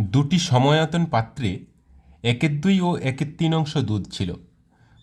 দুটি সময়াতন পাত্রে একের দুই ও একের তিন অংশ দুধ ছিল।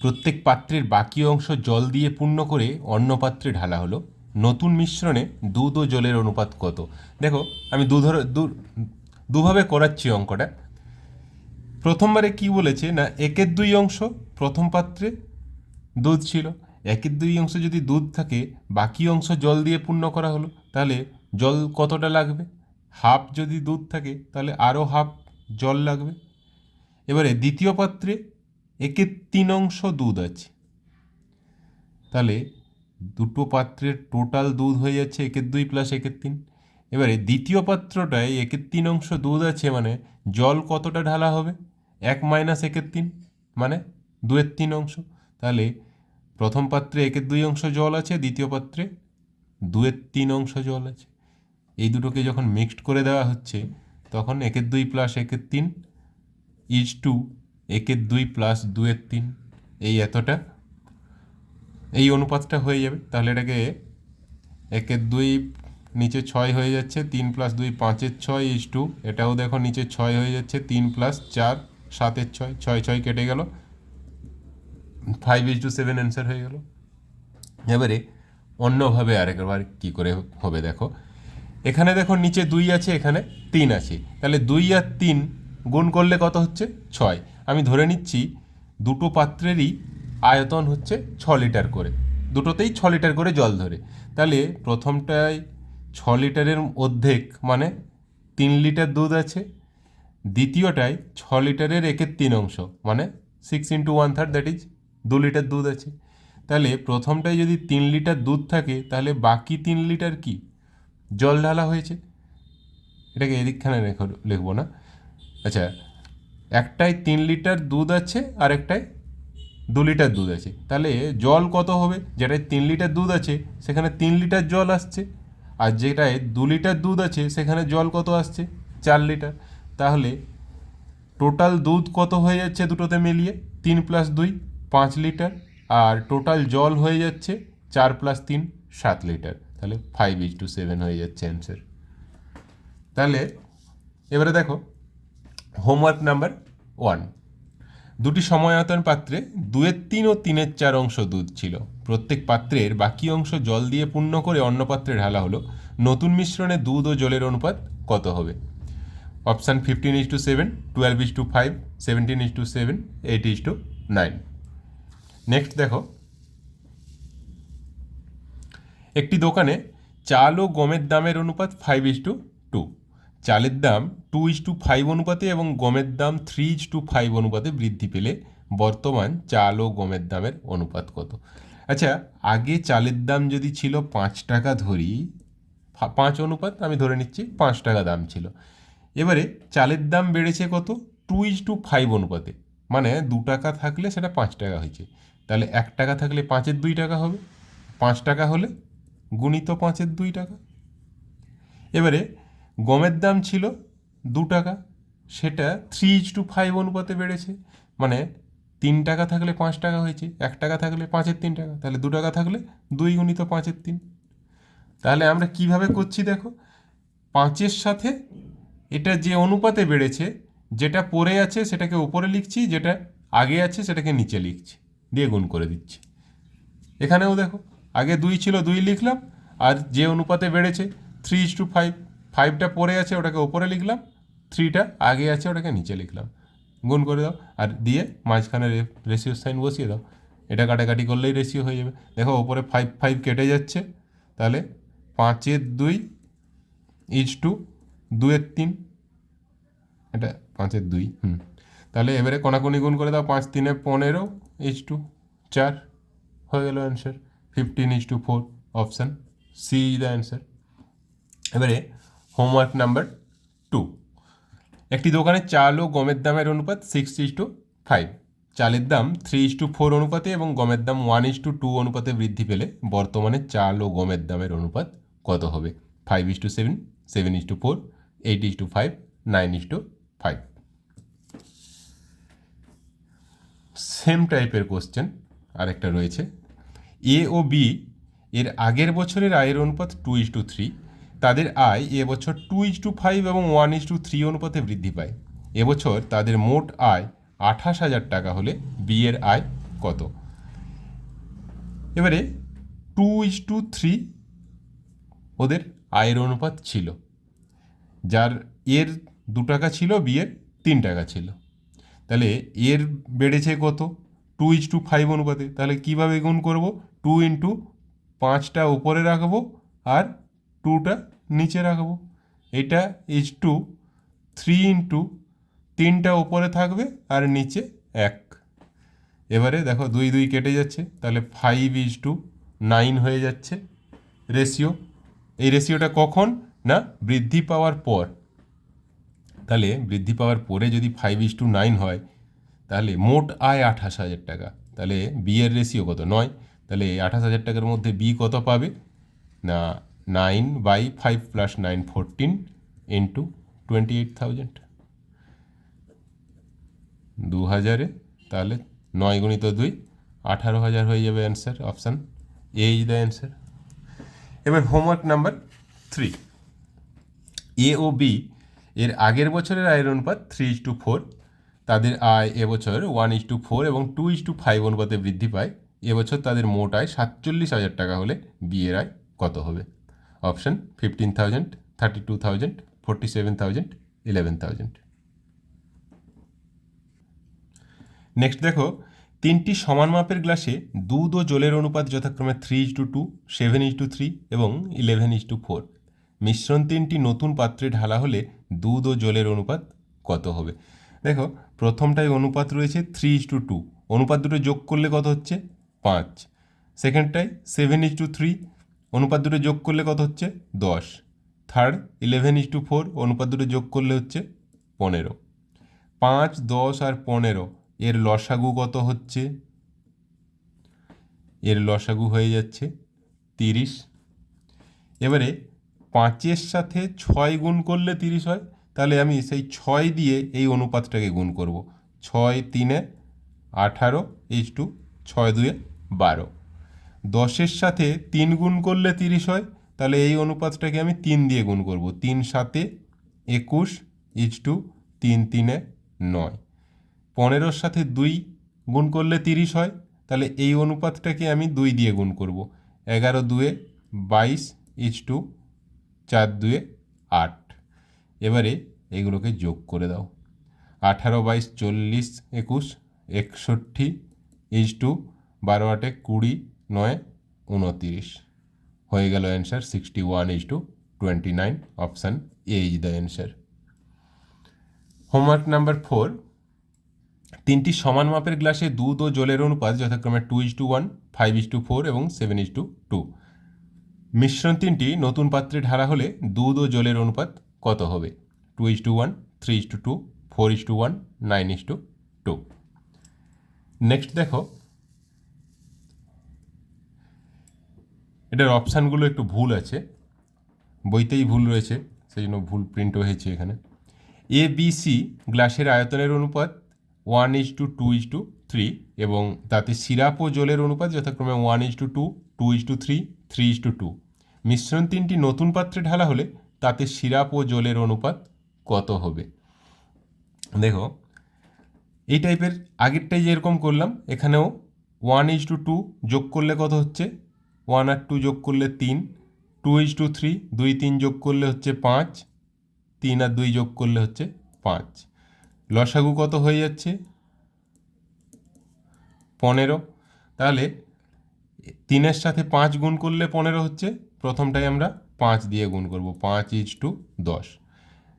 প্রত্যেক পাত্রের বাকি অংশ জল দিয়ে পূর্ণ করে অন্য পাত্রে ঢালা হলো। নতুন মিশ্রণে দুধ ও জলের অনুপাত কত? দেখো, আমি দু- দুভাবে করাচ্ছি অঙ্কটা। প্রথমবারে কি বলেছে না, একের দুই অংশ প্রথম পাত্রে দুধ ছিল। একের দুই অংশ যদি দুধ থাকে, বাকি অংশ জল দিয়ে পূর্ণ করা হলো, তাহলে জল কতটা লাগবে? হাফ যদি দুধ থাকে, তাহলে আরও হাফ জল লাগবে। এবারে দ্বিতীয় পাত্রে একের তিন অংশ দুধ আছে। তাহলে দুটো পাত্রের টোটাল দুধ হয়ে যাচ্ছে একের দুই প্লাস একের তিন। এবারে দ্বিতীয় পাত্রটায় একের তিন অংশ দুধ আছে মানে জল কতটা ঢালা হবে? এক মাইনাস একের তিন মানে দুয়ের তিন অংশ। তাহলে প্রথম পাত্রে একের দুই অংশ জল আছে, দ্বিতীয় পাত্রে দুয়ের তিন অংশ জল আছে। এই দুটোকে যখন মিক্সড করে দেওয়া হচ্ছে, তখন একের দুই প্লাস একের তিন ইজ টু একের দুই প্লাস দুয়ের তিন। এই এতটা। এই অনুপাতটা হয়ে যাবে। তাহলে এটাকে একের দুই নিচে ছয় হয়ে যাচ্ছে, তিন প্লাস দুই পাঁচের ছয় ইজ টু এটাও দেখো নিচে ছয় হয়ে যাচ্ছে, তিন প্লাস চার, সাতের ছয়। ছয় ছয় কেটে গেল। Five is to seven answer হয়ে গেল। এবারে অন্যভাবে আরেকবার কি করে হবে দেখো। এখানে দেখো নিচে দুই আছে, এখানে তিন আছে। তাহলে দুই আর তিন গুণ করলে কত হচ্ছে? ছয়। আমি ধরে নিচ্ছি, দুটো পাত্রেরই আয়তন হচ্ছে ছ লিটার করে। দুটোতেই ছ লিটার করে জল ধরে। তাহলে প্রথমটায় ছ লিটারের অর্ধেক মানে তিন লিটার দুধ আছে। দ্বিতীয়টায় ছ লিটারের একের তিন অংশ মানে six into one third that is দু লিটার দুধ আছে। তাহলে প্রথমটায় যদি তিন লিটার দুধ থাকে, তাহলে বাকি তিন লিটার কি? জল ঢালা হয়েছে। এটাকে এদিকখানে লিখব না। আচ্ছা একটায় তিন লিটার দুধ আছে, আর একটায় দু লিটার দুধ আছে। তাহলে জল কত হবে? যেটায় তিন লিটার দুধ আছে, সেখানে তিন লিটার জল আসছে। আর যেটায় দু লিটার দুধ আছে, সেখানে জল কত আসছে? চার লিটার। তাহলে টোটাল দুধ কত হয়ে যাচ্ছে দুটোতে মিলিয়ে? তিন প্লাস দুই, পাঁচ লিটার। আর টোটাল জল হয়ে যাচ্ছে চার প্লাস তিন, সাত লিটার। তাহলে ফাইভ ইজ টু সেভেন হয়ে যাচ্ছে অ্যান্সার তাহলে এবারে দেখো হোমওয়ার্ক নাম্বার ওয়ান দুটি সময়তন পাত্রে দুয়ের তিন ও তিনের চার অংশ দুধ ছিল। প্রত্যেক পাত্রের বাকি অংশ জল দিয়ে পূর্ণ করে অন্য পাত্রে ঢালা হলো। নতুন মিশ্রণে দুধ ও জলের অনুপাত কত হবে? Option fifteen is to seven twelve is to five seventeen is to seven eight is to nine next দেখো একটি দোকানে চাল ও গমের দামের অনুপাত ফাইভ ইজ টু টু চালের দাম টু ইজ টু ফাইভ অনুপাতে এবং গমের দাম থ্রি ইজ টু ফাইভ অনুপাতে বৃদ্ধি পেলে বর্তমান চাল ও গমের দামের অনুপাত কত? আচ্ছা আগে চালের দাম যদি ছিল পাঁচ টাকা ধরি পাঁচ অনুপাত, আমি ধরে নিচ্ছি পাঁচ টাকা দাম ছিল। এবারে চালের দাম বেড়েছে কত? টু ইজ টু ফাইভ অনুপাতে। মানে দু টাকা থাকলে সেটা পাঁচ টাকা হয়েছে। তাহলে এক টাকা থাকলে পাঁচের দুই টাকা হবে। পাঁচ টাকা হলে গুণিত পাঁচের দুই টাকা। এবারে গমের দাম ছিল দু টাকা, সেটা থ্রি ইজ টু ফাইভ অনুপাতে বেড়েছে। মানে তিন টাকা থাকলে পাঁচ টাকা হয়েছে, এক টাকা থাকলে পাঁচের তিন টাকা, তাহলে দু টাকা থাকলে দুই গুণিত পাঁচের তিন। তাহলে আমরা কীভাবে করছি দেখো, পাঁচের সাথে এটা যে অনুপাতে বেড়েছে, যেটা পরে আছে সেটাকে উপরে লিখছি, যেটা আগে আছে সেটাকে নিচে লিখছি, দিয়ে গুণ করে দিচ্ছি। এখানেও দেখো আগে দুই ছিল, দুই লিখলাম, আর যে অনুপাতে বেড়েছে থ্রি ইস টু ফাইভ ফাইভটা পরে আছে ওটাকে ওপরে লিখলাম থ্রিটা আগে আছে ওটাকে নিচে লিখলাম। গুণ করে দাও, আর দিয়ে মাঝখানে রেশিও সাইন বসিয়ে দাও। এটা কাটাকাটি করলেই রেশিও হয়ে যাবে। দেখো ওপরে ফাইভ ফাইভ কেটে যাচ্ছে, তাহলে পাঁচের দুই ইজ টু দুয়ের তিন। এটা পাঁচের দুই, হুম। তাহলে এবারে কোনাকুনি গুণ করে দাও, পাঁচ, তিনে পনেরো ইজ টু চার। হয়ে গেল answer fifteen is to four option C is the answer এবারে হোমওয়ার্ক নাম্বার টু একটি দোকানে চাল ও গমের দামের অনুপাত সিক্স ইজ টু ফাইভ চালের দাম থ্রি ইজ টু ফোর অনুপাতে এবং গমের দাম ওয়ান ইজ টু টু অনুপাতে বৃদ্ধি পেলে বর্তমানে চাল ও গমের দামের অনুপাত কত হবে? Five is to seven seven is to four eight is to five nine is to five same টাইপের কোশ্চেন আরেকটা রয়েছে. এ ও বি এর আগের বছরের আয়ের অনুপাত টু ইস টু থ্রি তাদের আয় এবছর টু ইজ টু ফাইভ এবং ওয়ান ইজ টু থ্রি অনুপাতে বৃদ্ধি পায়। এবছর তাদের মোট আয় আঠাশ হাজার টাকা হলে বিয়ের আয় কত? এবারে টু ইজ টু থ্রি ওদের আয়ের অনুপাত ছিল। যার এর দু টাকা ছিল বিয়ের তিন টাকা ছিল। তাহলে এর বেড়েছে কত? টু ইজ টু ফাইভ অনুপাতে। তাহলে কীভাবে গুণ করব? টু ইন্টু পাঁচটা উপরে রাখব আর টুটা নিচে রাখব। এটা ইজ টু থ্রি ইন্টু তিনটা উপরে থাকবে আর নিচে এক। এবারে দেখো দুই দুই কেটে যাচ্ছে। তাহলে ফাইভ ইজ টু নাইন হয়ে যাচ্ছে রেশিও এই রেশিওটা কখন না বৃদ্ধি পাওয়ার পর? তাহলে বৃদ্ধি পাওয়ার পরে যদি ফাইভ ইজ টু নাইন হয় তাহলে মোট আয় আঠাশ হাজার টাকা। তাহলে বি এর রেশিও কত? নয়। তাহলে আঠাশ হাজার টাকার মধ্যে বি কত পাবে? না nine by five plus nine fourteen into twenty eight thousand দু হাজারে, তাহলে নয় গুণিত দুই, আঠারো হাজার হয়ে যাবে answer option A is the answer এবার হোমওয়ার্ক নাম্বার থ্রি এ ও বি এর আগের বছরের আয়ের অনুপাত থ্রি ইজ টু ফোর তাদের আয় এবছর ওয়ান ইজ টু ফোর এবং টু ইজ টু ফাইভ অনুপাতে বৃদ্ধি পায়। এবছর তাদের মোট আয় সাতচল্লিশ হাজার টাকা হলে বিয়ের আয় কত হবে? Option fifteen thousand thirty two thousand forty seven thousand eleven thousand next দেখো, তিনটি সমান মাপের গ্লাসে দুধ ও জলের অনুপাত যথাক্রমে three is to two seven is to three এবং ইলেভেন ইজ টু ফোর মিশ্রণ তিনটি নতুন পাত্রে ঢালা হলে দুধ ও জলের অনুপাত কত হবে? দেখো প্রথমটায় অনুপাত রয়েছে থ্রি ইজ টু টু অনুপাত দুটো যোগ করলে কত হচ্ছে? পাঁচ। সেকেন্ডটায় সেভেন ইজ টু থ্রি অনুপাত দুটো যোগ করলে কত হচ্ছে? দশ। Third eleven is to four অনুপাত দুটো যোগ করলে হচ্ছে পনেরো। পাঁচ, দশ আর পনেরো, এর লসাগু কত হচ্ছে? এর লসাগু হয়ে যাচ্ছে তিরিশ। এবারে পাঁচের সাথে ছয় গুণ করলে তিরিশ হয় তাহলে আমি সেই ছয় দিয়ে এই অনুপাতটাকে গুণ করব। ছয় তিনে আঠারো এইচ টু ছয় দুয়ে বারো। দশের সাথে তিন গুণ করলে তিরিশ হয়, তাহলে এই অনুপাতটাকে আমি তিন দিয়ে গুণ করব। তিন সাতে একুশ ইচ টু তিন তিনে নয়। পনেরোর সাথে দুই গুণ করলে তিরিশ হয়, তাহলে এই অনুপাতটাকে আমি দুই দিয়ে গুণ করব। এগারো দুয়ে বাইশ ইচ টু চার দুয়ে আট। এবারে এগুলোকে যোগ করে দাও। আঠারো বাইশ চল্লিশ একুশ একষট্টি ইচ টু বারো আটে কুড়ি নয় উনতিরিশ। হয়ে গেল answer sixty one is to twenty nine option A is the answer homework number four তিনটি সমান মাপের গ্লাসে দুধ ও জলের অনুপাত যথাক্রমে two is to one five is to four এবং সেভেন ইজ টু টু মিশ্রণ তিনটি নতুন পাত্রে ঢালা হলে দুধ ও জলের অনুপাত কত হবে? Two is to one three is to two four is to one nine is to two next দেখো, এটার অপশানগুলো একটু ভুল আছে। বইতেই ভুল রয়েছে সেই জন্য ভুল প্রিন্ট হয়েছে এখানে। এ বি সি গ্লাসের আয়তনের অনুপাত one is to two two is to এবং তাতে সিরাপ ও জলের অনুপাত যথাক্রমে one is to two two is to three three is to two মিশ্রণ তিনটি নতুন পাত্রে ঢালা হলে তাতে সিরাপ ও জলের অনুপাত কত হবে? দেখো, এই টাইপের আগেরটাই যেরকম করলাম, এখানেও ওয়ান ইজ টু টু যোগ করলে কত হচ্ছে? ওয়ান আর টু যোগ করলে তিন টু ইজ টু থ্রি দুই, তিন যোগ করলে হচ্ছে পাঁচ, তিন আর দুই যোগ করলে হচ্ছে পাঁচ। লসাগু কত হয়ে যাচ্ছে? পনেরো। তাহলে তিনের সাথে পাঁচ গুণ করলে পনেরো হচ্ছে প্রথমটাই আমরা পাঁচ দিয়ে গুণ করব, পাঁচ ইজ টু দশ।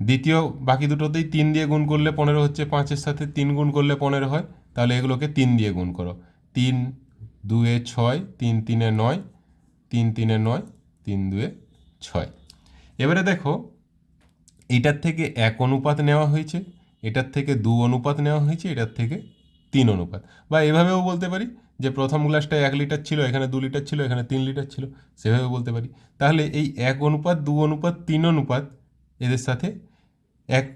দ্বিতীয় বাকি দুটোতেই তিন দিয়ে গুণ করলে পনেরো হচ্ছে, পাঁচের সাথে তিন গুণ করলে পনেরো হয়, তাহলে এগুলোকে তিন দিয়ে গুণ করো। তিন, দুয়ে ছয়, তিন তিনে নয়, তিন তিনে নয়, তিন দুয়ে ছয়। এবারে দেখো, এটার থেকে এক অনুপাত নেওয়া হয়েছে, এটার থেকে দু অনুপাত নেওয়া হয়েছে, এটার থেকে তিন অনুপাত। বা এভাবেও বলতে পারি যে প্রথম গ্লাসটা এক লিটার ছিল, এখানে দু লিটার ছিল, এখানে তিন লিটার ছিল, সেভাবে বলতে পারি। তাহলে এই এক অনুপাত, দু অনুপাত, তিন অনুপাত এদের সাথে এক,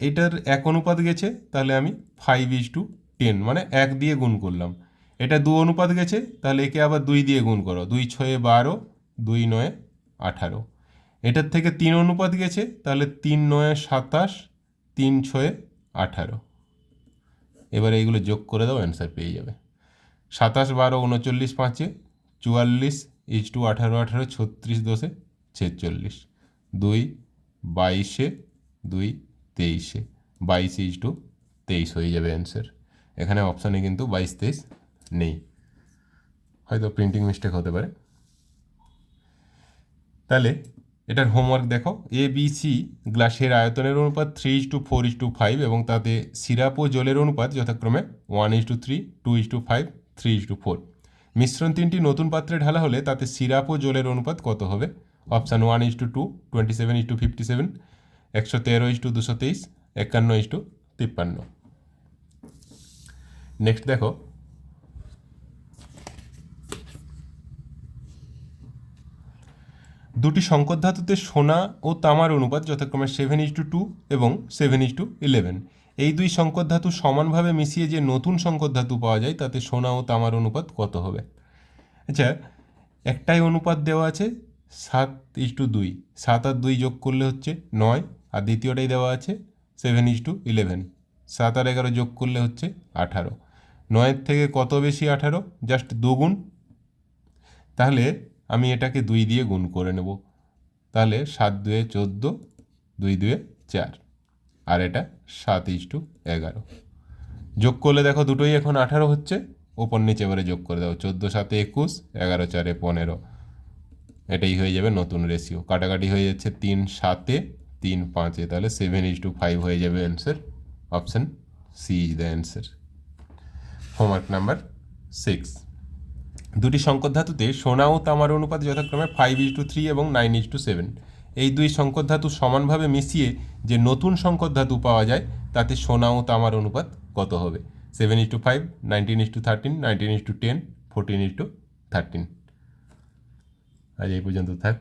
এটার এক অনুপাত গেছে, তাহলে আমি ফাইভ ইজ টু টেন মানে এক দিয়ে গুণ করলাম। এটা দু অনুপাত গেছে, তাহলে একে আবার দুই দিয়ে গুণ করো, দুই ছয়ে বারো, দুই নয়ে আঠারো। এটার থেকে তিন অনুপাত গেছে, তাহলে তিন নয়ে সাতাশ, তিন ছয়ে আঠারো। এবারে এইগুলো যোগ করে দাও অ্যান্সার পেয়ে যাবে। সাতাশ বারো উনচল্লিশ পাঁচে, চুয়াল্লিশ ইচ টু আঠারো আঠারো, ছত্রিশ দশে, ছেচল্লিশ। দুই বাইশে, দুই তেইশে। বাইশ ইচ টু তেইশ হয়ে যাবে অ্যান্সার এখানে অপশানে কিন্তু বাইশ, তেইশ নেই। হয়তো প্রিন্টিং মিস্টেক হতে পারে। তাহলে এটার হোমওয়ার্ক দেখো। এ বি সি গ্লাসের আয়তনের অনুপাত three is to four is to five এবং তাতে সিরাপ ও জলের অনুপাত যথাক্রমে one is to three two is to five three to four মিশ্রণ তিনটি নতুন পাত্রে ঢালা হলে তাতে সিরাপ ও জলের অনুপাত কত হবে? Option one is to two, twenty seven is to fifty seven, একশো তেরো ইস টু দুশো তেইশ, একান্ন ইস টু তিপ্পান্ন। নেক্সট দেখো। দুটি সংকর ধাতুতে সোনা ও তামার অনুপাত যথাক্রমে সেভেন ইস টু টু এবং সেভেন ইস টু ইলেভেন। এই দুই সংকর ধাতু সমানভাবে মিশিয়ে যে নতুন সংকর ধাতু পাওয়া যায়, তাতে সোনা ও তামার অনুপাত কত হবে? আচ্ছা একটাই অনুপাত দেওয়া আছে, সাত ইস টু দুই। সাত আর দুই যোগ করলে হচ্ছে নয়, আর দ্বিতীয়টাই দেওয়া আছে, সেভেন ইস টু ইলেভেন। সাত আর এগারো যোগ করলে হচ্ছে আঠারো। নয়ের থেকে কত বেশি আঠারো? জাস্ট দুগুণ। তাহলে আমি এটাকে দুই দিয়ে গুণ করে নেব। তাহলে সাত দুয়ে চোদ্দ, দুই দুয়ে চার। আর এটা সাত ইস টু এগারো। যোগ করলে দেখো দুটোই এখন আঠারো হচ্ছে ওপর নিচে এবারে যোগ করে দাও, চোদ্দ সাতে একুশ, এগারো চারে পনেরো। এটাই হয়ে যাবে নতুন রেশিও কাটাকাটি হয়ে যাচ্ছে তিন সাতে, তিন পাঁচে। তাহলে সেভেন ইস টু ফাইভ হয়ে যাবে answer option C is the answer homework number six দুটি সংকর ধাতুতে সোনা ও তামার অনুপাত যথাক্রমে ফাইভ ইস টু থ্রি এবং নাইন ইস টু সেভেন এই দুই সংকর ধাতু সমানভাবে মিশিয়ে যে নতুন সংকর ধাতু পাওয়া যায়, তাতে সোনা ও তামার অনুপাত কত হবে? Seven is to five nineteen is to thirteen nineteen is to ten fourteen is to thirteen আজ এই পর্যন্ত থাক।